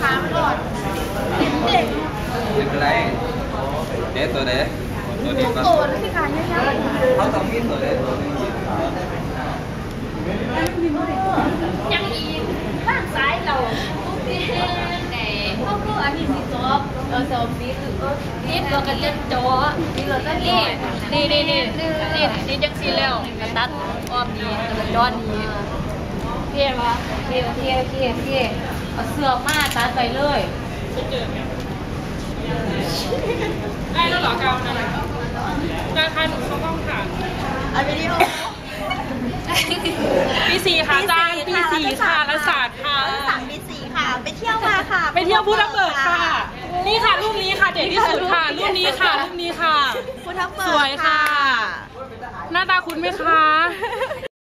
ขามันอ่อนเด็กไม่เป็นไรเด็ตัวเด็ตัวนี้ก็โตแล้วสิขาเนี่ยยังเขาต้องมีตัวเด็ตัวนี้ยังอีกบ้านซ้ายเราแต่เขาก็อันนี้มีจอบเราจอบนี้คือก็นี่เราก็เล่นจอนี่เราก็นี่นี่นี่นี่นี่นี่จังซีแล้วกระตัดอ้อมนี้กระย้อนนี้ เพี้ยวะเพี้ยเพี้ยเพี้ยเพี้ยเอาเสื้อมาตัดไปเลยได้แล้วเหรอกาวนะราคาหนูเขาต้องค่ะเอาวิดีโอปีสี่ค่ะอาจารย์ปีสี่ค่ะรัฐศาสตร์ค่ะสามปีสี่ค่ะ ไปเที่ยวมาค่ะ ไปเที่ยวพูทับเบิกค่ะ นี่ค่ะรูปนี้ค่ะเด็ดที่สุดค่ะรูปนี้ค่ะรูปนี้ค่ะภูทับเบิกสวยค่ะ หน้าตาคุณไหมคะ